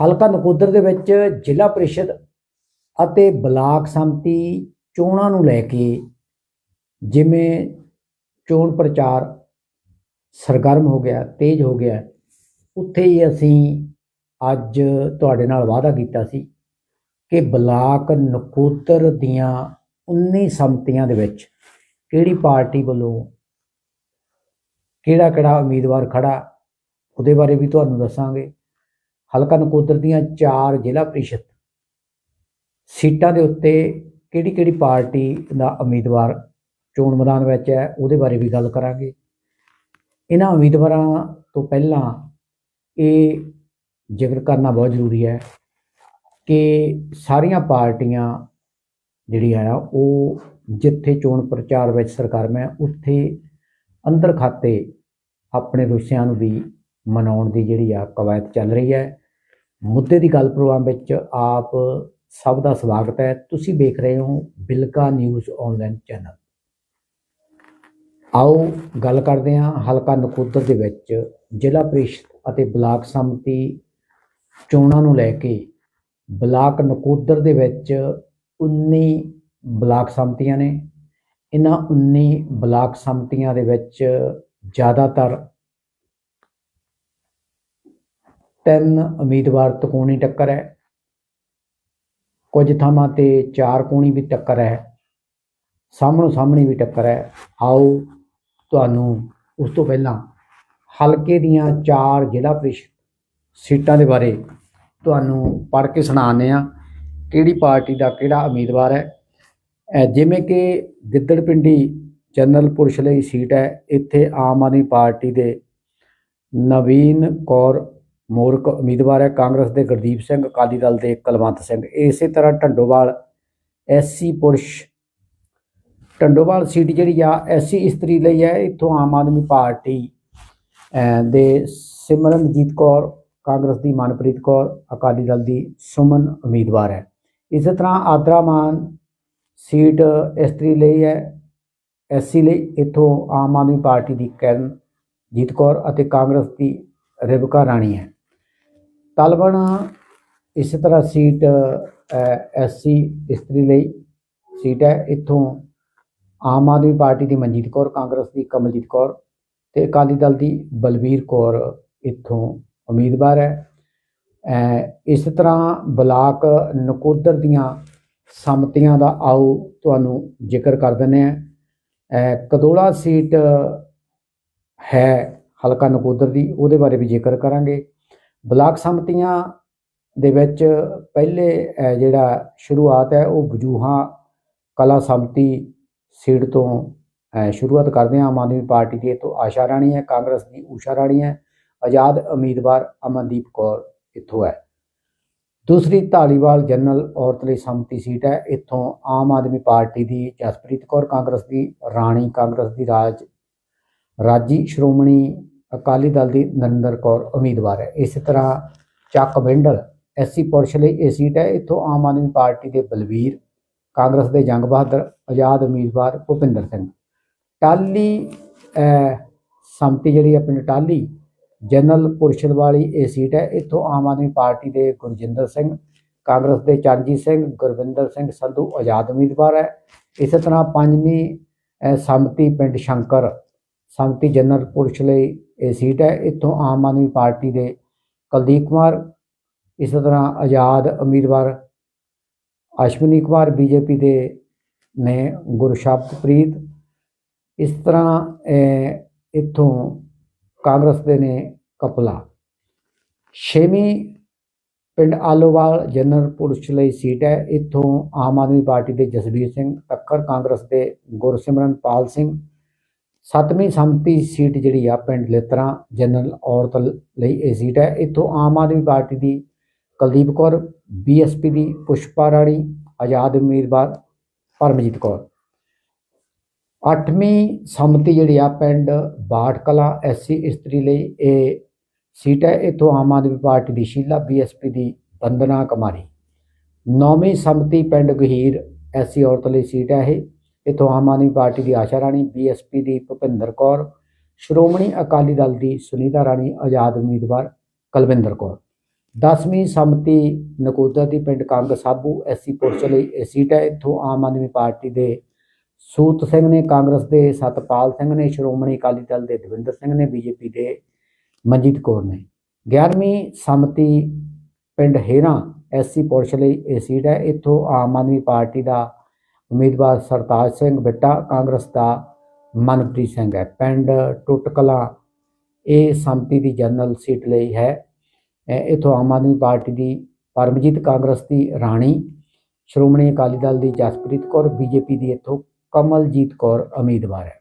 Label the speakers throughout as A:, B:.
A: ਹਲਕਾ ਨਕੋਦਰ ਦੇ ਵਿੱਚ ਜ਼ਿਲ੍ਹਾ ਪ੍ਰੀਸ਼ਦ ਅਤੇ ਬਲਾਕ ਸੰਮਤੀ ਚੋਣਾਂ ਨੂੰ ਲੈ ਕੇ ਜਿਵੇਂ ਚੋਣ ਪ੍ਰਚਾਰ ਸਰਗਰਮ ਹੋ ਗਿਆ, ਤੇਜ਼ ਹੋ ਗਿਆ, ਉੱਥੇ ਹੀ ਅਸੀਂ ਅੱਜ ਤੁਹਾਡੇ ਨਾਲ ਵਾਅਦਾ ਕੀਤਾ ਸੀ ਕਿ ਬਲਾਕ ਨਕੋਦਰ ਦੀਆਂ 19 ਸੰਮਤੀਆਂ ਦੇ ਵਿੱਚ ਕਿਹੜੀ ਪਾਰਟੀ ਵੱਲੋਂ ਕਿਹੜਾ ਕਿਹੜਾ ਉਮੀਦਵਾਰ ਖੜਾ, ਉਹਦੇ ਬਾਰੇ ਵੀ ਤੁਹਾਨੂੰ ਦੱਸਾਂਗੇ। ਹਲਕਾ ਨਕੋਦਰ ਦੀਆਂ ਚਾਰ ਜ਼ਿਲ੍ਹਾ ਪ੍ਰੀਸ਼ਦ। ਸੀਟਾਂ ਦੇ ਉੱਤੇ ਕਿਹੜੀ ਕਿਹੜੀ ਪਾਰਟੀ ਦਾ ਉਮੀਦਵਾਰ ਚੋਣ ਮੈਦਾਨ ਵਿੱਚ ਹੈ, ਉਹਦੇ ਬਾਰੇ ਵੀ ਗੱਲ ਕਰਾਂਗੇ। ਇਹਨਾਂ ਉਮੀਦਵਾਰਾਂ ਤੋਂ ਪਹਿਲਾਂ ਇਹ ਜ਼ਿਕਰ ਕਰਨਾ ਬਹੁਤ ਜ਼ਰੂਰੀ ਹੈ ਕਿ ਸਾਰੀਆਂ ਪਾਰਟੀਆਂ ਜਿਹੜੀਆਂ ਆ, ਉਹ ਜਿੱਥੇ ਚੋਣ ਪ੍ਰਚਾਰ ਵਿੱਚ ਸਰਗਰਮ ਹੈ, ਉੱਥੇ ਅੰਦਰ ਖਾਤੇ ਆਪਣੇ ਰੁੱਸਿਆਂ ਨੂੰ ਵੀ ਮਨਾਉਣ ਦੀ ਜਿਹੜੀ ਆ ਕਵਾਇਤ ਚੱਲ ਰਹੀ ਹੈ। ਮੁੱਦੇ ਦੀ ਗੱਲ ਪ੍ਰੋਗਰਾਮ ਵਿੱਚ ਆਪ ਸਭ ਦਾ ਸਵਾਗਤ ਹੈ। ਤੁਸੀਂ ਵੇਖ ਰਹੇ ਹੋ ਬਿਲਕਾ ਨਿਊਜ਼ ਆਨਲਾਈਨ ਚੈਨਲ। ਆਓ ਗੱਲ ਕਰਦੇ ਹਾਂ ਹਲਕਾ ਨਕੋਦਰ ਦੇ ਵਿੱਚ ਜ਼ਿਲ੍ਹਾ ਪ੍ਰੀਸ਼ਦ ਅਤੇ ਬਲਾਕ ਸੰਮਤੀ ਚੋਣਾਂ ਨੂੰ ਲੈ ਕੇ। ਬਲਾਕ ਨਕੋਦਰ ਦੇ ਵਿੱਚ 19 ਬਲਾਕ ਸੰਮਤੀਆਂ ਨੇ। ਇਹਨਾਂ 19 ਬਲਾਕ ਸੰਮਤੀਆਂ ਦੇ ਵਿੱਚ ਜ਼ਿਆਦਾਤਰ ਤਿੰਨ ਉਮੀਦਵਾਰ ਤਕੋਣੀ ਟੱਕਰ ਹੈ। ਕੁਝ ਥਾਵਾਂ ਤੇ ਚਾਰ ਕੋਣੀ ਵੀ ਟੱਕਰ ਹੈ। ਸਾਹਮਣੋ ਸਾਹਮਣੀ ਵੀ ਟੱਕਰ ਹੈ। ਆਓ ਤੁਹਾਨੂੰ ਉਸ ਤੋਂ ਪਹਿਲਾਂ ਹਲਕੇ ਦੀਆਂ ਚਾਰ ਜ਼ਿਲ੍ਹਾ ਪ੍ਰੀਸ਼ਦ ਸੀਟਾਂ ਦੇ ਬਾਰੇ ਤੁਹਾਨੂੰ ਪੜ੍ਹ ਕੇ ਸੁਣਾਉਂਦੇ ਆ ਕਿਹੜੀ ਪਾਰਟੀ ਦਾ ਕਿਹੜਾ ਉਮੀਦਵਾਰ ਹੈ? ਜਿਵੇਂ ਕਿ ਗਿੱਦੜ ਪਿੰਡੀ ਜਨਰਲ ਪੁਰਸ਼ ਲਈ ਸੀਟ ਹੈ। ਇੱਥੇ ਆਮ ਆਦਮੀ ਪਾਰਟੀ ਦੇ ਨਵੀਨ ਕੌਰ ਮੋਰਕ ਉਮੀਦਵਾਰ ਹੈ ਕਾਂਗਰਸ ਦੇ ਗੁਰਦੀਪ ਸਿੰਘ, ਅਕਾਲੀ ਦਲ ਦੇ ਕੁਲਵੰਤ ਸਿੰਘ। ਇਸੇ ਤਰ੍ਹਾਂ ਢੰਡੋਵਾਲ ਐਸਸੀ ਪੁਰਸ਼, ਢੰਡੋਵਾਲ ਸੀਟ ਜਿਹੜੀ ਆ ਐਸਸੀ ਇਸਤਰੀ ਲਈ ਹੈ। ਇੱਥੋਂ ਆਮ ਆਦਮੀ ਪਾਰਟੀ ਦੇ ਸਿਮਰਨਜੀਤ ਕੌਰ, ਕਾਂਗਰਸ ਦੀ ਮਨਪ੍ਰੀਤ ਕੌਰ, ਅਕਾਲੀ ਦਲ ਦੀ ਸੁਮਨ ਉਮੀਦਵਾਰ ਹੈ। ਇਸੇ ਤਰ੍ਹਾਂ ਆਦਰਾਮਾਨ ਸੀਟ ਇਸਤਰੀ ਲਈ ਹੈ ਐਸਸੀ ਲਈ। ਇੱਥੋਂ ਆਮ ਆਦਮੀ ਪਾਰਟੀ ਦੀ ਕਰਨਜੀਤ ਕੌਰ ਅਤੇ ਕਾਂਗਰਸ ਦੀ ਰਿਬਕਾ ਰਾਣੀ ਹੈ। ਤਲਬਣ ਇਸੇ ਤਰ੍ਹਾਂ ਸੀਟ ਐਸਸੀ ਇਸਤਰੀ ਲਈ ਸੀਟ ਹੈ। ਇੱਥੋਂ ਆਮ ਆਦਮੀ ਪਾਰਟੀ ਦੀ ਮਨਜੀਤ ਕੌਰ, ਕਾਂਗਰਸ ਦੀ ਕਮਲਜੀਤ ਕੌਰ ਤੇ ਅਕਾਲੀ ਦਲ ਦੀ ਬਲਬੀਰ ਕੌਰ ਇੱਥੋਂ ਉਮੀਦਵਾਰ ਹੈ। ਅਹ ਇਸੇ ਤਰ੍ਹਾਂ ਬਲਾਕ ਨਕੋਦਰ ਦੀਆਂ ਸਮਤੀਆਂ ਦਾ ਆਓ ਤੁਹਾਨੂੰ ਜ਼ਿਕਰ ਕਰ ਦਿੰਦੇ ਆ ਕਦੋਲਾ ਸੀਟ ਹੈ ਹਲਕਾ ਨਕੋਦਰ ਦੀ, ਉਹਦੇ ਬਾਰੇ ਵੀ ਜ਼ਿਕਰ ਕਰਾਂਗੇ। ਬਲਾਕ ਸੰਮਤੀਆਂ ਦੇ ਵਿੱਚ ਪਹਿਲੇ ਜਿਹੜਾ ਸ਼ੁਰੂਆਤ ਹੈ, ਉਹ ਵਜੂਹਾਂ ਕਲਾ ਸੰਮਤੀ ਸੀਟ ਤੋਂ ਸ਼ੁਰੂਆਤ ਕਰਦੇ ਹਾਂ। ਆਮ ਆਦਮੀ ਪਾਰਟੀ ਦੀ ਤੋਂ ਆਸ਼ਾ ਰਾਣੀ ਹੈ, ਕਾਂਗਰਸ ਦੀ ਊਸ਼ਾ ਰਾਣੀ ਹੈ, ਆਜ਼ਾਦ ਉਮੀਦਵਾਰ ਅਮਨਦੀਪ ਕੌਰ ਇੱਥੋਂ ਹੈ। ਦੂਸਰੀ ਢਾਲੀਵਾਲ ਜਨਰਲ ਔਰਤ ਲਈ ਸੰਮਤੀ ਸੀਟ ਹੈ, ਇੱਥੋਂ ਆਮ ਆਦਮੀ ਪਾਰਟੀ ਦੀ ਜਸਪ੍ਰੀਤ ਕੌਰ ਕਾਂਗਰਸ ਦੀ, ਰਾਣੀ ਕਾਂਗਰਸ ਦੀ ਰਾਜ, ਰਾਜੀ ਸ਼੍ਰੋਮਣੀ ਅਕਾਲੀ ਦਲ ਦੀ ਨਰਿੰਦਰ ਕੌਰ ਉਮੀਦਵਾਰ ਹੈ। ਇਸੇ ਤਰ੍ਹਾਂ ਚੱਕ ਬਿੰਡਲ ਐਸਸੀ ਪੁਰਸ਼ ਲਈ ਇਹ ਸੀਟ ਹੈ। ਇੱਥੋਂ ਆਮ ਆਦਮੀ ਪਾਰਟੀ ਦੇ ਬਲਵੀਰ ਕਾਂਗਰਸ ਦੇ ਜੰਗ ਬਹਾਦਰ, ਆਜ਼ਾਦ ਉਮੀਦਵਾਰ ਭੁਪਿੰਦਰ ਸਿੰਘ। ਟਾਲੀ ਸੰਮਤੀ ਜਿਹੜੀ ਹੈ ਪਿੰਡ ਟਾਲੀ ਜਨਰਲ ਪੁਰਸ਼ਦ ਵਾਲੀ ਇਹ ਸੀਟ ਹੈ। ਇੱਥੋਂ ਆਮ ਆਦਮੀ ਪਾਰਟੀ ਦੇ ਗੁਰਜਿੰਦਰ ਸਿੰਘ, ਕਾਂਗਰਸ ਦੇ ਚਰਨਜੀਤ ਸਿੰਘ, ਗੁਰਵਿੰਦਰ ਸਿੰਘ ਸੰਧੂ ਆਜ਼ਾਦ ਉਮੀਦਵਾਰ ਹੈ। ਇਸੇ ਤਰ੍ਹਾਂ ਪੰਜਵੀਂ ਸੰਮਤੀ ਪਿੰਡ ਸ਼ੰਕਰ, ਸੰਮਤੀ ਜਨਰਲ ਪੁਰਸ਼ ਲਈ ਇਹ ਸੀਟ ਹੈ। ਇੱਥੋਂ ਆਮ ਆਦਮੀ ਪਾਰਟੀ ਦੇ ਕੁਲਦੀਪ ਕੁਮਾਰ, ਇਸੇ ਤਰ੍ਹਾਂ ਆਜ਼ਾਦ ਉਮੀਦਵਾਰ ਅਸ਼ਵਨੀ ਕੁਮਾਰ, ਬੀਜੇਪੀ ਦੇ ਨੇ ਗੁਰਸ਼ਬਦਪ੍ਰੀਤ ਇਸ ਤਰ੍ਹਾਂ ਇੱਥੋਂ ਕਾਂਗਰਸ ਦੇ ਨੇ ਕਪਲਾ। ਛੇਵੀਂ ਪਿੰਡ ਆਲੋਵਾਲ ਜਨਰਲ ਪੁਰਸ਼ ਲਈ ਸੀਟ ਹੈ। ਇੱਥੋਂ ਆਮ ਆਦਮੀ ਪਾਰਟੀ ਦੇ ਜਸਬੀਰ ਸਿੰਘ ਤੱਕਰ ਕਾਂਗਰਸ ਦੇ ਗੁਰਸਿਮਰਨਪਾਲ ਸਿੰਘ ਸੱਤਵੀਂ ਸੰਮਤੀ ਸੀਟ ਜਿਹੜੀ ਆ ਪਿੰਡ ਲਿਤਰਾ ਜਨਰਲ ਔਰਤ ਲਈ ਇਹ ਸੀਟ ਹੈ। ਇੱਥੋਂ ਆਮ ਆਦਮੀ ਪਾਰਟੀ ਦੀ ਕੁਲਦੀਪ ਕੌਰ ਬੀਐਸਪੀ ਦੀ ਪੁਸ਼ਪਾ ਰਾਣੀ, ਆਜ਼ਾਦ ਉਮੀਦਵਾਰ ਪਰਮਜੀਤ ਕੌਰ। ਅੱਠਵੀਂ ਸੰਮਤੀ ਜਿਹੜੀ ਆ ਪਿੰਡ ਬਾਠ ਕਲਾਂ ਐਸਸੀ ਇਸਤਰੀ ਲਈ ਇਹ ਸੀਟ ਹੈ। ਇੱਥੋਂ ਆਮ ਆਦਮੀ ਪਾਰਟੀ ਦੀ ਸ਼ੀਲਾ ਬੀਐਸਪੀ ਦੀ ਬੰਦਨਾ ਕੁਮਾਰੀ। ਨੌਵੀਂ ਸੰਮਤੀ ਪਿੰਡ ਗਹੀਰ ਐਸਸੀ ਔਰਤ ਲਈ ਸੀਟ ਹੈ ਇਹ। ਇੱਥੋਂ ਆਮ ਆਦਮੀ ਪਾਰਟੀ ਦੀ ਆਸ਼ਾ ਰਾਣੀ ਬੀਐਸਪੀ ਦੀ ਭੁਪਿੰਦਰ ਕੌਰ, ਸ਼੍ਰੋਮਣੀ ਅਕਾਲੀ ਦਲ ਦੀ ਸੁਨੀਤਾ ਰਾਣੀ, ਆਜ਼ਾਦ ਉਮੀਦਵਾਰ ਕੁਲਵਿੰਦਰ ਕੌਰ। 10ਵੀਂ ਸੰਮਤੀ ਨਕੋਦਰ ਦੀ ਪਿੰਡ ਕੰਗ ਸਾਬੂ ਐਸਸੀ ਪੁਰਸ਼ ਲਈ ਇਹ ਸੀਟ ਹੈ। ਇੱਥੋਂ ਆਮ ਆਦਮੀ ਪਾਰਟੀ ਦੇ ਸੂਤ ਸਿੰਘ ਨੇ, ਕਾਂਗਰਸ ਦੇ ਸਤਪਾਲ ਸਿੰਘ ਨੇ, ਸ਼੍ਰੋਮਣੀ ਅਕਾਲੀ ਦਲ ਦੇ ਦਵਿੰਦਰ ਸਿੰਘ ਨੇ ਬੀਜੇਪੀ ਦੇ ਮਨਜੀਤ ਕੌਰ ਨੇ। 11ਵੀਂ ਸੰਮਤੀ ਪਿੰਡ ਹੇਰਾ ਐਸਸੀ ਪੁਰਸ਼ ਲਈ ਇਹ ਸੀਟ ਹੈ। ਇੱਥੋਂ ਆਮ ਆਦਮੀ ਪਾਰਟੀ ਦਾ ਉਮੀਦਵਾਰ ਸਰਤਾਜ ਸਿੰਘ ਬਿੱਟਾ, ਕਾਂਗਰਸ ਦਾ ਮਨਪ੍ਰੀਤ ਸਿੰਘ ਹੈ। ਪਿੰਡ ਟੁੱਟਕਲਾ, ਇਹ ਸੰਮਤੀ ਦੀ ਜਨਰਲ ਸੀਟ ਲਈ ਹੈ। ਇਹ ਇੱਥੋਂ ਆਮ ਆਦਮੀ ਪਾਰਟੀ ਦੀ ਪਰਮਜੀਤ ਕਾਂਗਰਸ ਦੀ ਰਾਣੀ, ਸ਼੍ਰੋਮਣੀ ਅਕਾਲੀ ਦਲ ਦੀ ਜਸਪ੍ਰੀਤ ਕੌਰ, ਬੀਜੇਪੀ ਦੀ ਇੱਥੋਂ ਕਮਲਜੀਤ ਕੌਰ ਉਮੀਦਵਾਰ ਹੈ।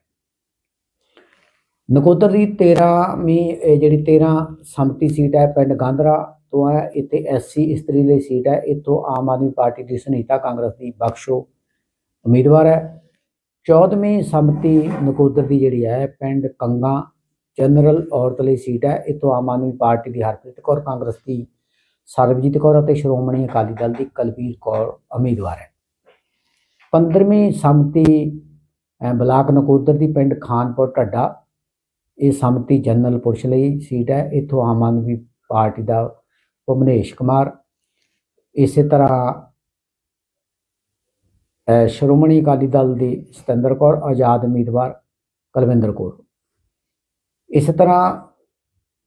A: ਨਕੋਦਰ ਦੀ 13ਵੀਂ ਜਿਹੜੀ 13 ਸੰਮਤੀ ਸੀਟ ਹੈ, ਪਿੰਡ ਗਾਂਧਰਾ ਤੋਂ ਹੈ, ਇੱਥੇ ਐਸਸੀ ਇਸਤਰੀ ਲਈ ਸੀਟ ਹੈ। ਇੱਥੋਂ ਆਮ ਆਦਮੀ ਪਾਰਟੀ ਦੀ ਸੁਨੀਤਾ ਕਾਂਗਰਸ ਦੀ ਬਖਸ਼ੋ ਉਮੀਦਵਾਰ ਹੈ। 14ਵੀਂ ਸੰਮਤੀ ਨਕੋਦਰ ਦੀ ਜਿਹੜੀ ਹੈ, ਪਿੰਡ ਕੰਗਾ ਜਨਰਲ ਔਰਤ ਲਈ ਸੀਟ ਹੈ। ਇੱਥੋਂ ਆਮ ਆਦਮੀ ਪਾਰਟੀ ਦੀ ਹਰਪ੍ਰੀਤ ਕੌਰ, ਕਾਂਗਰਸ ਦੀ ਸਰਬਜੀਤ ਕੌਰ ਅਤੇ ਸ਼੍ਰੋਮਣੀ ਅਕਾਲੀ ਦਲ ਦੀ ਕਲਬੀਰ ਕੌਰ ਉਮੀਦਵਾਰ ਹੈ। 15ਵੀਂ ਸੰਮਤੀ ਬਲਾਕ ਨਕੋਦਰ ਦੀ ਪਿੰਡ ਖਾਨਪੁਰ ਢੱਡਾ। ਇਹ ਸੰਮਤੀ ਜਨਰਲ ਪੁਰਸ਼ ਲਈ ਸੀਟ ਹੈ। ਇੱਥੋਂ ਆਮ ਆਦਮੀ ਪਾਰਟੀ ਦਾ ਭੁਵਨੇਸ਼ ਕੁਮਾਰ। ਇਸੇ ਤਰ੍ਹਾਂ ਸ਼੍ਰੋਮਣੀ ਅਕਾਲੀ ਦਲ ਦੀ ਸਤਿੰਦਰ ਕੌਰ, ਆਜ਼ਾਦ ਉਮੀਦਵਾਰ ਕੁਲਵਿੰਦਰ ਕੌਰ। ਇਸ ਤਰ੍ਹਾਂ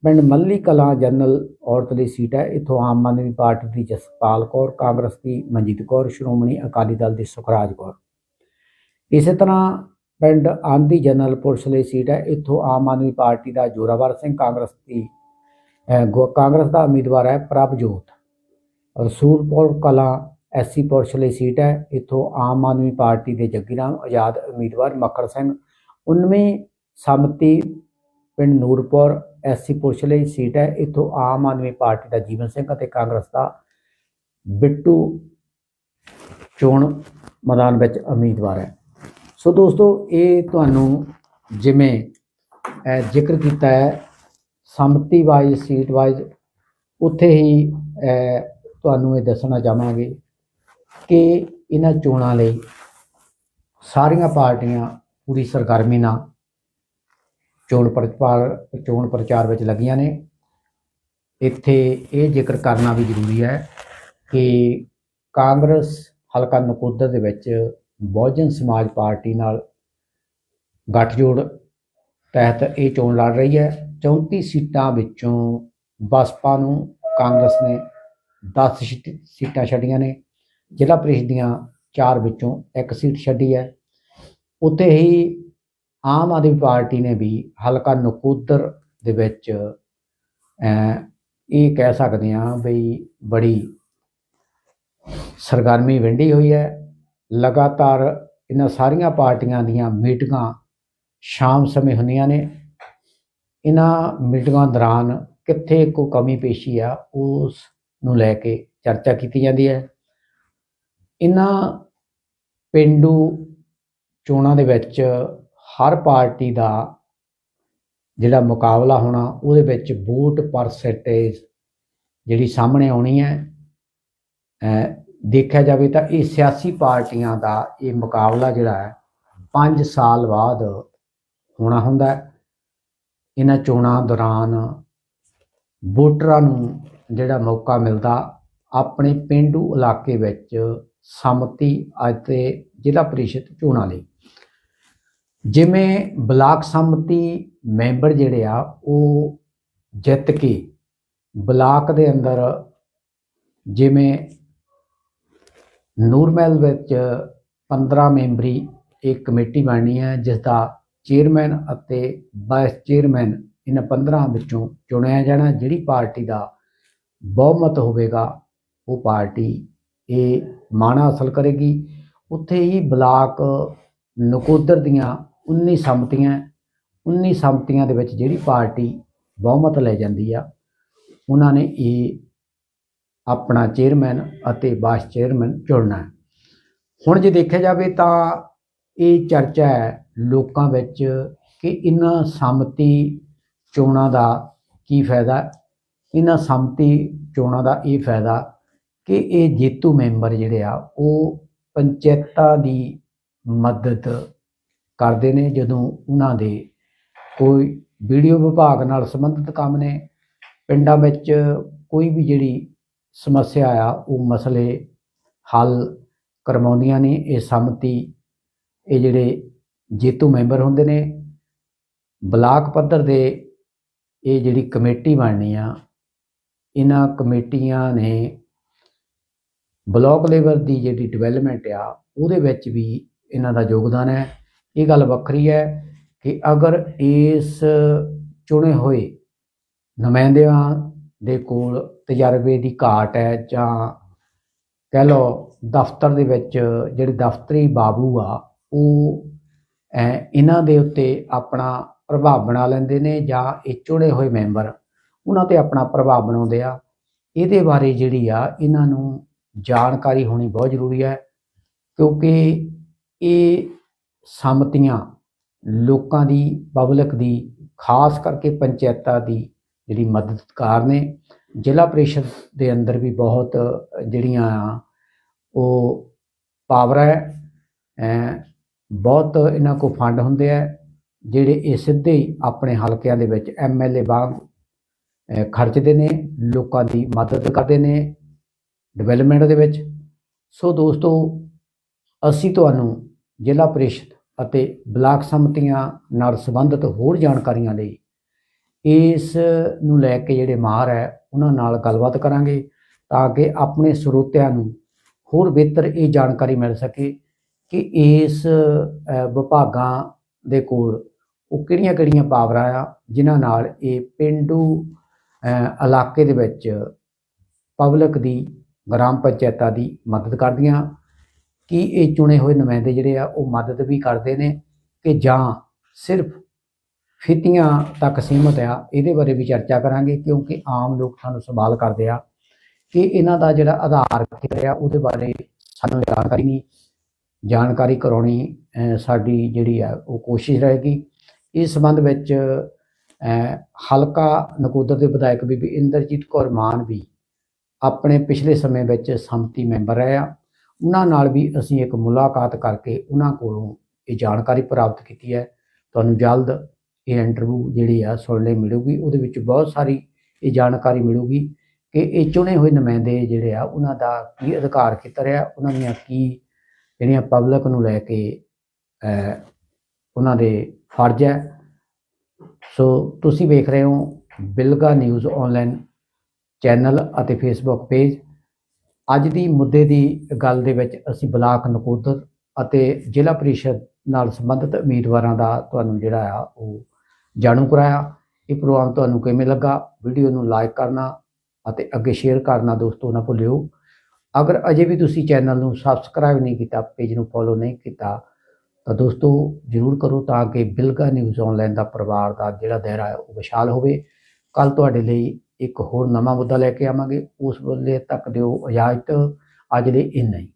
A: ਪਿੰਡ ਮੱਲੀ ਕਲਾਂ ਜਨਰਲ ਔਰਤ ਲਈ ਸੀਟ ਹੈ। ਇੱਥੋਂ ਆਮ ਆਦਮੀ ਪਾਰਟੀ ਦੀ ਜਸਪਾਲ ਕੌਰ, ਕਾਂਗਰਸ ਦੀ ਮਨਜੀਤ ਕੌਰ, ਸ਼੍ਰੋਮਣੀ ਅਕਾਲੀ ਦਲ ਦੀ ਸੁਖਰਾਜ ਕੌਰ। ਇਸੇ ਤਰ੍ਹਾਂ ਪਿੰਡ ਆਂਦੀ ਜਨਰਲ ਪੁਲਿਸ ਲਈ ਸੀਟ ਹੈ। ਇੱਥੋਂ ਆਮ ਆਦਮੀ ਪਾਰਟੀ ਦਾ ਜੋਰਾਵਰ ਸਿੰਘ, ਕਾਂਗਰਸ ਦੀ ਗੋ- ਕਾਂਗਰਸ ਦਾ ਉਮੀਦਵਾਰ ਹੈ ਪ੍ਰਭਜੋਤ। ਰਸੂਲਪੁਰ ਕਲਾਂ ਐਸਸੀ ਪੁਰਸ਼ ਲਈ ਸੀਟ ਹੈ। ਇੱਥੋਂ ਆਮ ਆਦਮੀ ਪਾਰਟੀ ਦੇ ਜੱਗੀ ਰਾਮ ਆਜ਼ਾਦ ਉਮੀਦਵਾਰ ਮੱਖਰ ਸਿੰਘ 19ਵੀਂ ਸੰਮਤੀ ਪਿੰਡ ਨੂਰਪੁਰ ਐਸਸੀ ਪੁਰਸ਼ ਲਈ ਸੀਟ ਹੈ। ਇੱਥੋਂ ਆਮ ਆਦਮੀ ਪਾਰਟੀ ਦਾ ਜੀਵਨ ਸਿੰਘ ਅਤੇ ਕਾਂਗਰਸ ਦਾ ਬਿੱਟੂ ਚੋਣ ਮੈਦਾਨ ਵਿੱਚ ਉਮੀਦਵਾਰ ਹੈ। ਸੋ ਦੋਸਤੋ, ਇਹ ਤੁਹਾਨੂੰ ਜਿਵੇਂ ਜ਼ਿਕਰ ਕੀਤਾ ਹੈ ਸੰਮਤੀ ਵਾਈਜ਼ ਸੀਟ ਵਾਈਜ਼ ਉੱਥੇ ਹੀ ਤੁਹਾਨੂੰ ਇਹ ਦੱਸਣਾ ਚਾਹਾਂਗੇ। ਕਿ ਇਹਨਾਂ ਚੋਣਾਂ ਲਈ ਸਾਰੀਆਂ ਪਾਰਟੀਆਂ ਪੂਰੀ ਸਰਗਰਮੀ ਨਾਲ ਚੋਣ ਪ੍ਰਚਾਰ ਚੋਣ ਪ੍ਰਚਾਰ ਵਿੱਚ ਲੱਗੀਆਂ ਨੇ। ਇੱਥੇ ਇਹ ਜ਼ਿਕਰ ਕਰਨਾ ਵੀ ਜ਼ਰੂਰੀ ਹੈ ਕਿ ਕਾਂਗਰਸ ਹਲਕਾ ਨਕੋਦਰ ਦੇ ਵਿੱਚ ਬਹੁਜਨ ਸਮਾਜ ਪਾਰਟੀ ਨਾਲ ਗੱਠਜੋੜ ਤਹਿਤ ਇਹ ਚੋਣ ਲੜ ਰਹੀ ਹੈ। 34 ਸੀਟਾਂ ਵਿੱਚੋਂ ਬਸਪਾ ਨੂੰ ਕਾਂਗਰਸ ਨੇ 10 ਸੀਟਾਂ ਛੱਡੀਆਂ ਨੇ। ਜ਼ਿਲ੍ਹਾ ਪ੍ਰੀਸ਼ਦ ਦੀਆਂ ਚਾਰ ਵਿੱਚੋਂ ਇੱਕ ਸੀਟ ਛੱਡੀ ਹੈ। ਉੱਥੇ ਹੀ ਆਮ ਆਦਮੀ ਪਾਰਟੀ ਨੇ ਵੀ ਹਲਕਾ ਨਕੋਦਰ ਦੇ ਵਿੱਚ ਇਹ ਕਹਿ ਸਕਦੇ ਹਾਂ ਬਈ ਬੜੀ ਸਰਗਰਮੀ ਵੰਡੀ ਹੋਈ ਹੈ। ਲਗਾਤਾਰ ਇਹਨਾਂ ਸਾਰੀਆਂ ਪਾਰਟੀਆਂ ਦੀਆਂ ਮੀਟਿੰਗਾਂ ਸ਼ਾਮ ਸਮੇਂ ਹੁੰਦੀਆਂ ਨੇ। ਇਹਨਾਂ ਮੀਟਿੰਗਾਂ ਦੌਰਾਨ ਕਿੱਥੇ ਕੋ ਕਮੀ ਪੇਸ਼ੀ ਆ, ਉਸ ਨੂੰ ਲੈ ਕੇ ਚਰਚਾ ਕੀਤੀ ਜਾਂਦੀ ਹੈ। ਇਹਨਾਂ ਪਿੰਡੂ ਚੋਣਾਂ ਦੇ ਵਿੱਚ ਹਰ ਪਾਰਟੀ ਦਾ ਜਿਹੜਾ ਮੁਕਾਬਲਾ ਹੋਣਾ, ਉਹਦੇ ਵਿੱਚ ਵੋਟ ਪਰਸੈਂਟੇਜ ਜਿਹੜੀ ਸਾਹਮਣੇ ਆਉਣੀ ਹੈ ਦੇਖਿਆ ਜਾਵੇ ਤਾਂ ਇਹ ਸਿਆਸੀ ਪਾਰਟੀਆਂ ਦਾ ਇਹ ਮੁਕਾਬਲਾ ਜਿਹੜਾ ਹੈ 5 ਸਾਲ ਬਾਅਦ ਹੋਣਾ ਹੁੰਦਾ ਹੈ। ਇਹਨਾਂ ਚੋਣਾਂ ਦੌਰਾਨ ਵੋਟਰਾਂ ਨੂੰ ਜਿਹੜਾ ਮੌਕਾ ਮਿਲਦਾ, ਆਪਣੇ ਪਿੰਡੂ ਇਲਾਕੇ ਵਿੱਚ ਸੰਮਤੀ ਅਤੇ ਜ਼ਿਲ੍ਹਾ ਪ੍ਰੀਸ਼ਦ ਚੋਣਾਂ ਲਈ। ਜਿਵੇਂ ਬਲਾਕ ਸੰਮਤੀ ਮੈਂਬਰ ਜਿਹੜੇ ਆ, ਉਹ ਜਿੱਤ ਕੇ ਬਲਾਕ ਦੇ ਅੰਦਰ ਜਿਵੇਂ ਨੂਰਮਹਿਲ ਵਿੱਚ 15 ਮੈਂਬਰੀ ਇੱਕ ਕਮੇਟੀ ਬਣਨੀ ਹੈ ਜਿਸ ਦਾ ਚੇਅਰਮੈਨ ਅਤੇ ਵਾਈਸ ਚੇਅਰਮੈਨ ਇਹਨਾਂ 15 ਵਿੱਚੋਂ ਚੁਣਿਆ ਜਾਣਾ, ਜਿਹੜੀ ਪਾਰਟੀ ਦਾ ਬਹੁਮਤ ਹੋਵੇਗਾ, ਉਹ ਪਾਰਟੀ ਇਹ ਮਾਣ ਹਾਸਲ ਕਰੇਗੀ। ਉੱਥੇ ਹੀ ਬਲਾਕ ਨਕੋਦਰ ਦੀਆਂ 19 ਸੰਮਤੀਆਂ 19 ਸੰਮਤੀਆਂ ਦੇ ਵਿੱਚ ਜਿਹੜੀ ਪਾਰਟੀ ਬਹੁਮਤ ਲੈ ਜਾਂਦੀ ਆ, ਉਹਨਾਂ ਨੇ ਇਹ ਆਪਣਾ ਚੇਅਰਮੈਨ ਅਤੇ ਵਾਈਸ ਚੇਅਰਮੈਨ ਚੁਣਨਾ ਹੈ। ਹੁਣ ਜੇ ਦੇਖਿਆ ਜਾਵੇ ਤਾਂ ਇਹ ਚਰਚਾ ਹੈ ਲੋਕਾਂ ਵਿੱਚ ਕਿ ਇਹਨਾਂ ਸੰਮਤੀ ਚੋਣਾਂ ਦਾ ਕੀ ਫਾਇਦਾ, ਇਹਨਾਂ ਸੰਮਤੀ ਚੋਣਾਂ ਦਾ ਇਹ ਫਾਇਦਾ ਕਿ ਇਹ ਜੇਤੂ ਮੈਂਬਰ ਜਿਹੜੇ ਆ, ਉਹ ਪੰਚਾਇਤਾਂ ਦੀ ਮਦਦ ਕਰਦੇ ਨੇ, ਜਦੋਂ ਉਹਨਾਂ ਦੇ ਕੋਈ ਵੀਡੀਓ ਵਿਭਾਗ ਨਾਲ ਸੰਬੰਧਿਤ ਕੰਮ ਨੇ, ਪਿੰਡਾਂ ਵਿੱਚ ਕੋਈ ਵੀ ਜਿਹੜੀ ਸਮੱਸਿਆ ਆ, ਉਹ ਮਸਲੇ ਹੱਲ ਕਰਵਾਉਂਦੀਆਂ ਨੇ। ਇਹ ਸੰਮਤੀ, ਇਹ ਜਿਹੜੇ ਜੇਤੂ ਮੈਂਬਰ ਹੁੰਦੇ ਨੇ, ਬਲਾਕ ਪੱਧਰ ਦੇ ਇਹ ਜਿਹੜੀ ਕਮੇਟੀ ਬਣਨੀ ਆ, ਇਹਨਾਂ ਕਮੇਟੀਆਂ ਨੇ ਬਲਾਕ ਲੈਵਲ ਦੀ ਜਿਹੜੀ ਡਿਵੈਲਪਮੈਂਟ ਆ, ਉਹਦੇ ਵਿੱਚ ਵੀ ਇਹਨਾਂ ਦਾ ਯੋਗਦਾਨ ਹੈ। ਇਹ ਗੱਲ ਵੱਖਰੀ ਹੈ ਕਿ ਅਗਰ ਇਸ ਚੁਣੇ ਹੋਏ ਨੁਮਾਇੰਦਿਆਂ ਦੇ ਕੋਲ ਤਜਰਬੇ ਦੀ ਘਾਟ ਹੈ ਜਾਂ ਕਹਿ ਲਓ ਦਫ਼ਤਰ ਦੇ ਵਿੱਚ ਜਿਹੜੇ ਦਫ਼ਤਰੀ ਬਾਬੂ ਆ, ਉਹ ਇਹਨਾਂ ਦੇ ਉੱਤੇ ਆਪਣਾ ਪ੍ਰਭਾਵ ਬਣਾ ਲੈਂਦੇ ਨੇ ਜਾਂ ਇਹ ਚੁਣੇ ਹੋਏ ਮੈਂਬਰ, ਉਹਨਾਂ ਤੇ ਆਪਣਾ ਪ੍ਰਭਾਵ ਬਣਾਉਂਦੇ ਆ। ਇਹਦੇ ਬਾਰੇ ਜਿਹੜੀ ਆ, ਇਹਨਾਂ ਨੂੰ ਜਾਣਕਾਰੀ ਹੋਣੀ ਬਹੁਤ ਜ਼ਰੂਰੀ ਹੈ, ਕਿਉਂਕਿ ਇਹ ਸੰਮਤੀਆਂ ਲੋਕਾਂ ਦੀ, ਪਬਲਿਕ ਦੀ, ਖਾਸ ਕਰਕੇ ਪੰਚਾਇਤਾਂ ਦੀ ਜਿਹੜੀ ਮਦਦਗਾਰ ਨੇ, ਜ਼ਿਲ੍ਹਾ ਪ੍ਰੀਸ਼ਦ ਦੇ ਅੰਦਰ ਵੀ ਬਹੁਤ ਜਿਹੜੀਆਂ ਉਹ ਪਾਵਰ ਹੈ ਬਹੁਤ ਇਹਨਾਂ ਕੋ ਫੰਡ ਹੁੰਦੇ ਆ, ਜਿਹੜੇ ਇਹ ਸਿੱਧੇ ਹੀ ਆਪਣੇ ਹਲਕਿਆਂ ਦੇ ਵਿੱਚ ਐਮਐਲਏ ਵਾਂਗ ਖਰਚਦੇ ਨੇ, ਲੋਕਾਂ ਦੀ ਮਦਦ ਕਰਦੇ ਨੇ ਡਿਵੈਲਪਮੈਂਟ ਦੇ ਵਿੱਚ। ਸੋ ਦੋਸਤੋ, ਅਸੀਂ ਤੁਹਾਨੂੰ ਜ਼ਿਲ੍ਹਾ ਪ੍ਰੀਸ਼ਦ ਅਤੇ ਬਲਾਕ ਸੰਮਤੀਆਂ ਨਾਲ ਸੰਬੰਧਿਤ ਹੋਰ ਜਾਣਕਾਰੀਆਂ ਲਈ ਇਸ ਨੂੰ ਲੈ ਕੇ ਜਿਹੜੇ ਮਾਹਰ ਹੈ, ਉਹਨਾਂ ਨਾਲ ਗੱਲਬਾਤ ਕਰਾਂਗੇ ਤਾਂ ਕਿ ਆਪਣੇ ਸਰੋਤਿਆਂ ਨੂੰ ਹੋਰ ਬਿਹਤਰ ਇਹ ਜਾਣਕਾਰੀ ਮਿਲ ਸਕੇ ਕਿ ਇਸ ਵਿਭਾਗਾਂ ਦੇ ਕੋਲ ਉਹ ਕਿਹੜੀਆਂ-ਕਿਹੜੀਆਂ ਪਾਵਰਾਂ ਆ, ਜਿਨ੍ਹਾਂ ਨਾਲ ਇਹ ਪਿੰਡੂ ਇਲਾਕੇ ਦੇ ਵਿੱਚ ਪਬਲਿਕ ਦੀ ਗ੍ਰਾਮ ਪੰਚਾਇਤਾਂ ਦੀ ਮਦਦ ਕਰਦੀਆਂ ਕਿ ਇਹ ਚੁਣੇ ਹੋਏ ਨੁਮਾਇੰਦੇ ਜਿਹੜੇ ਆ, ਉਹ ਮਦਦ ਵੀ ਕਰਦੇ ਨੇ ਕਿ ਜਾਂ ਸਿਰਫ ਫਿਤੀਆਂ ਤੱਕ ਸੀਮਤ ਆ? ਇਹਦੇ ਬਾਰੇ ਵੀ ਚਰਚਾ ਕਰਾਂਗੇ, ਕਿਉਂਕਿ ਆਮ ਲੋਕ ਸਾਨੂੰ ਸਵਾਲ ਕਰਦੇ ਆ ਕਿ ਇਹਨਾਂ ਦਾ ਜਿਹੜਾ ਆਧਾਰ ਕਿਹੜਾ ਆ, ਉਹਦੇ ਬਾਰੇ ਸਾਨੂੰ ਜਾਣਕਾਰੀ ਨਹੀਂ, ਜਾਣਕਾਰੀ ਕਰਾਉਣੀ ਸਾਡੀ ਜਿਹੜੀ ਆ, ਉਹ ਕੋਸ਼ਿਸ਼ ਰਹੇਗੀ। ਇਸ ਸੰਬੰਧ ਵਿੱਚ ਹਲਕਾ ਨਕੋਦਰ ਦੇ ਵਿਧਾਇਕ ਬੀਬੀ ਇੰਦਰਜੀਤ ਕੌਰ ਮਾਨ ਵੀ ਆਪਣੇ ਪਿਛਲੇ ਸਮੇਂ ਵਿੱਚ ਸੰਮਤੀ ਮੈਂਬਰ ਰਹੇ ਆ। ਉਹਨਾਂ ਨਾਲ ਵੀ ਅਸੀਂ ਇੱਕ ਮੁਲਾਕਾਤ ਕਰਕੇ ਉਹਨਾਂ ਕੋਲੋਂ ਇਹ ਜਾਣਕਾਰੀ ਪ੍ਰਾਪਤ ਕੀਤੀ ਹੈ। ਤੁਹਾਨੂੰ ਜਲਦ ਇਹ ਇੰਟਰਵਿਊ ਜਿਹੜੀ ਆ ਸੁਣ ਲਈ ਮਿਲੂਗੀ। ਉਹਦੇ ਵਿੱਚ ਬਹੁਤ ਸਾਰੀ ਇਹ ਜਾਣਕਾਰੀ ਮਿਲੂਗੀ ਕਿ ਇਹ ਚੁਣੇ ਹੋਏ ਨੁਮਾਇੰਦੇ ਜਿਹੜੇ ਆ, ਉਹਨਾਂ ਦਾ ਕੀ ਅਧਿਕਾਰ ਖੇਤਰ ਆ ਉਹਨਾਂ ਦੀਆਂ ਕੀ ਜਿਹੜੀਆਂ ਪਬਲਿਕ ਨੂੰ ਲੈ ਕੇ ਉਹਨਾਂ ਦੇ ਫਰਜ਼ ਹੈ। ਸੋ ਤੁਸੀਂ ਵੇਖ ਰਹੇ ਹੋ ਬਿਲਗਾ ਨਿਊਜ਼ ਆਨਲਾਈਨ ਚੈਨਲ ਅਤੇ ਫੇਸਬੁੱਕ ਪੇਜ ਅੱਜ ਦੀ ਮੁੱਦੇ ਦੀ ਗੱਲ ਦੇ ਵਿੱਚ ਅਸੀਂ ਬਲਾਕ ਨਕੋਦਰ ਅਤੇ ਜ਼ਿਲ੍ਹਾ ਪ੍ਰੀਸ਼ਦ ਨਾਲ ਸੰਬੰਧਿਤ ਉਮੀਦਵਾਰਾਂ ਦਾ ਤੁਹਾਨੂੰ ਜਿਹੜਾ ਆ ਉਹ ਜਾਣੂ ਕਰਾਇਆ। ਇਹ ਪ੍ਰੋਗਰਾਮ ਤੁਹਾਨੂੰ ਕਿਵੇਂ ਲੱਗਾ? ਵੀਡੀਓ ਨੂੰ ਲਾਈਕ ਕਰਨਾ ਅਤੇ ਅੱਗੇ ਸ਼ੇਅਰ ਕਰਨਾ ਦੋਸਤੋ ਨਾ ਭੁੱਲਿਓ। ਅਗਰ ਅਜੇ ਵੀ ਤੁਸੀਂ ਚੈਨਲ ਨੂੰ ਸਬਸਕ੍ਰਾਈਬ ਨਹੀਂ ਕੀਤਾ ਪੇਜ ਨੂੰ ਫੋਲੋ ਨਹੀਂ ਕੀਤਾ, ਤਾਂ ਦੋਸਤੋ ਜਰੂਰ ਕਰੋ ਤਾਂ ਕਿ ਬਿਲਗਾ ਨਿਊਜ਼ ਆਨਲਾਈਨ ਦਾ ਪਰਿਵਾਰ ਦਾ ਜਿਹੜਾ ਦਾਇਰਾ ਹੈ ਉਹ ਵਿਸ਼ਾਲ ਹੋਵੇ। ਕੱਲ ਤੁਹਾਡੇ ਲਈ ਇੱਕ ਹੋਰ ਨਵਾਂ ਮੁੱਦਾ ਲੈ ਕੇ ਆਵਾਂਗੇ, ਉਸ ਵੇਲੇ ਤੱਕ ਦਿਓ ਇਜਾਜ਼ਤ। ਅੱਜ ਲਈ ਇੰਨਾ ਹੀ।